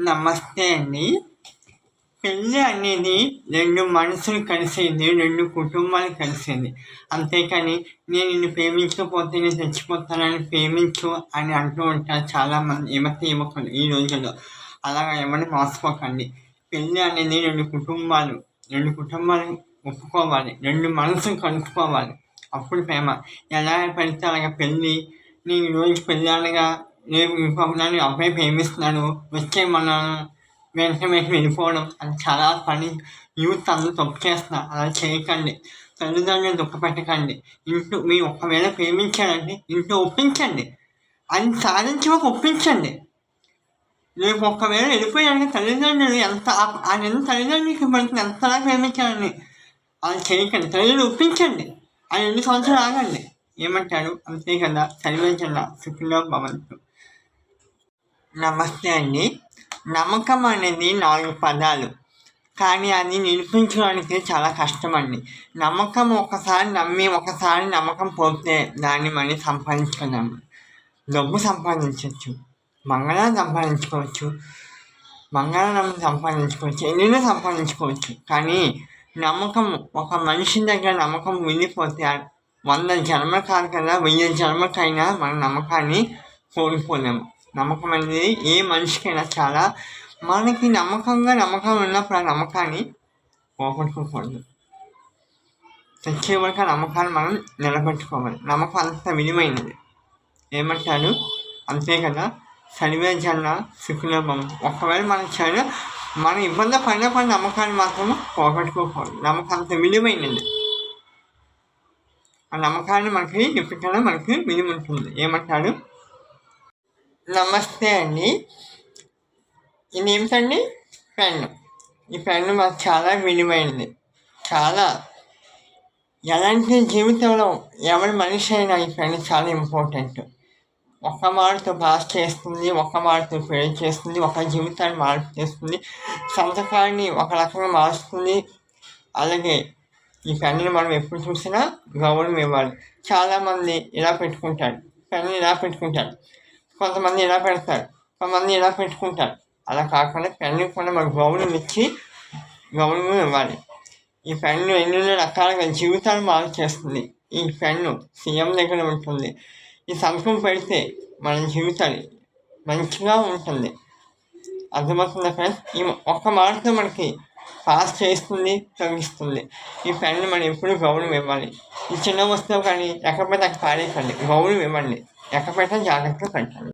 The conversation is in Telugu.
నమస్తే అండి. పెళ్ళి అనేది రెండు మనసులు కలిసేది రెండు కుటుంబాలు కలిసేది. అంతేకాని నేను నిన్ను ప్రేమించకపోతే నేను చచ్చిపోతానని ప్రేమించు అని అంటూ ఉంటారు చాలామంది ఏమైతే ఇవ్వకండి ఈ రోజుల్లో. అలాగా ఎవరిని మోసపోకండి. పెళ్ళి అనేది రెండు కుటుంబాలు రెండు కుటుంబాలు ఒప్పుకోవాలి రెండు మనసులు కలుపుకోవాలి. అప్పుడు ప్రేమ. ఎలా పడితే అలాగా పెళ్ళి నేను ఈరోజు పెళ్ళి అనగా నేను అబ్బాయి ప్రేమిస్తున్నాను వచ్చే మన వెంటనే వెళ్ళిపోవడం అది చాలా పని యూత్ అందరూ తప్పు చేస్తున్నారు. అలా చేయకండి. తల్లిదండ్రులు దుఃఖ పెట్టకండి. ఇంట్లో మీరు ఒకవేళ ప్రేమించారంటే ఇంట్లో ఒప్పించండి. అది ఒక ఒప్పించండి. రేపు ఒకవేళ వెళ్ళిపోయాక తల్లిదండ్రులు ఎంత ఆయన ఎంత తల్లిదండ్రులకి పడుతుంది ఎంతలా ప్రేమించాలని అది చేయకండి. తల్లిదండ్రులు ఒప్పించండి. ఆయన రెండు సంవత్సరాలు ఆగండి. ఏమంటారు? అంతే కదా. చదివించండి సుఖంలో భవంతు. నమస్తే అండి. నమ్మకం అనేది నాలుగు పదాలు. కానీ అది నిరూపించడానికి చాలా కష్టం అండి నమ్మకం ఒకసారి నమ్మి ఒకసారి నమ్మకం పోతే దాన్ని మళ్ళీ సంపాదించుకున్నాము డబ్బు సంపాదించవచ్చు మంగళం సంపాదించుకోవచ్చు. మంగళం సంపాదించుకోవచ్చు. ఎన్నో సంపాదించుకోవచ్చు. కానీ నమ్మకం ఒక మనిషి దగ్గర నమ్మకం వెళ్ళిపోతే వంద జన్మ కాదు కదా వెయ్యి జన్మకైనా మన నమ్మకాన్ని కోల్పోలేము. నమ్మకం అనేది ఏ మనిషికైనా చాలా మనకి నమ్మకంగా నమ్మకం ఉన్నప్పుడు ఆ నమ్మకాన్ని పోగొట్టుకోకూడదు. తెచ్చే వరకు ఆ నమ్మకాన్ని మనం నిలబెట్టుకోవాలి. నమ్మకం అంత విలువైనది. ఏమంటారు? అంతే కదా. సరివే జన్న సుఖులభం ఒకవేళ మనం చదివ మన ఇబ్బంది పడిన పడిన నమ్మకాన్ని మాత్రం పోగొట్టుకోకూడదు. నమ్మకం అంత విలువైనది. ఆ నమ్మకాన్ని మనకి ఎప్పటికైనా మనకి విలువ ఉంటుంది. ఏమంటారు? నమస్తే అండి. ఇది ఏమిటండి పెన్ను. ఈ పెన్ను మాకు చాలా విలువైనది. చాలా ఎలాంటి జీవితంలో ఎవరి మనిషి అయినా ఈ పెన్ను చాలా ఇంపార్టెంట్. ఒక్క మాటతో పాస్ చేస్తుంది ఒక్క మాటతో పెళ్ళి చేస్తుంది ఒక జీవితాన్ని మార్పు చేస్తుంది సంతకాన్ని ఒక రకంగా మారుస్తుంది అలాగే ఈ పెన్నుని మనం ఎప్పుడు చూసినా గౌరవం ఇవ్వాలి. చాలామంది ఇలా పెట్టుకుంటారు. పెన్ను ఇలా పెట్టుకుంటారు. కొంతమంది ఇలా పెడతారు కొంతమంది ఇలా పెట్టుకుంటారు. అలా కాకుండా పెన్ను కూడా మనకు గౌరవం ఇచ్చి గౌరవం ఇవ్వాలి. ఈ పెన్ను ఎన్నెన్నో రకాలుగా జీవితాలు మార్చేస్తుంది ఈ పెన్ను సీఎం దగ్గర ఉంటుంది. ఈ సంతకం పెడితే మన జీవితాలు మంచిగా ఉంటుంది. అర్థమవుతుంది ఫ్రెండ్స్ ఈ ఒక్క మార్పు మనకి పాస్ చేస్తుంది తగ్గిస్తుంది ఈ పెన్ను మనం ఎప్పుడు గౌరవం ఇవ్వాలి. ఈ చిన్న వస్తువు కానీ ఎక్కడ అక్కడ పారేయకండి గౌరవం ఇవ్వండి. ఎక్కడ పెట్టడం జాగ్రత్తగా పెట్టండి.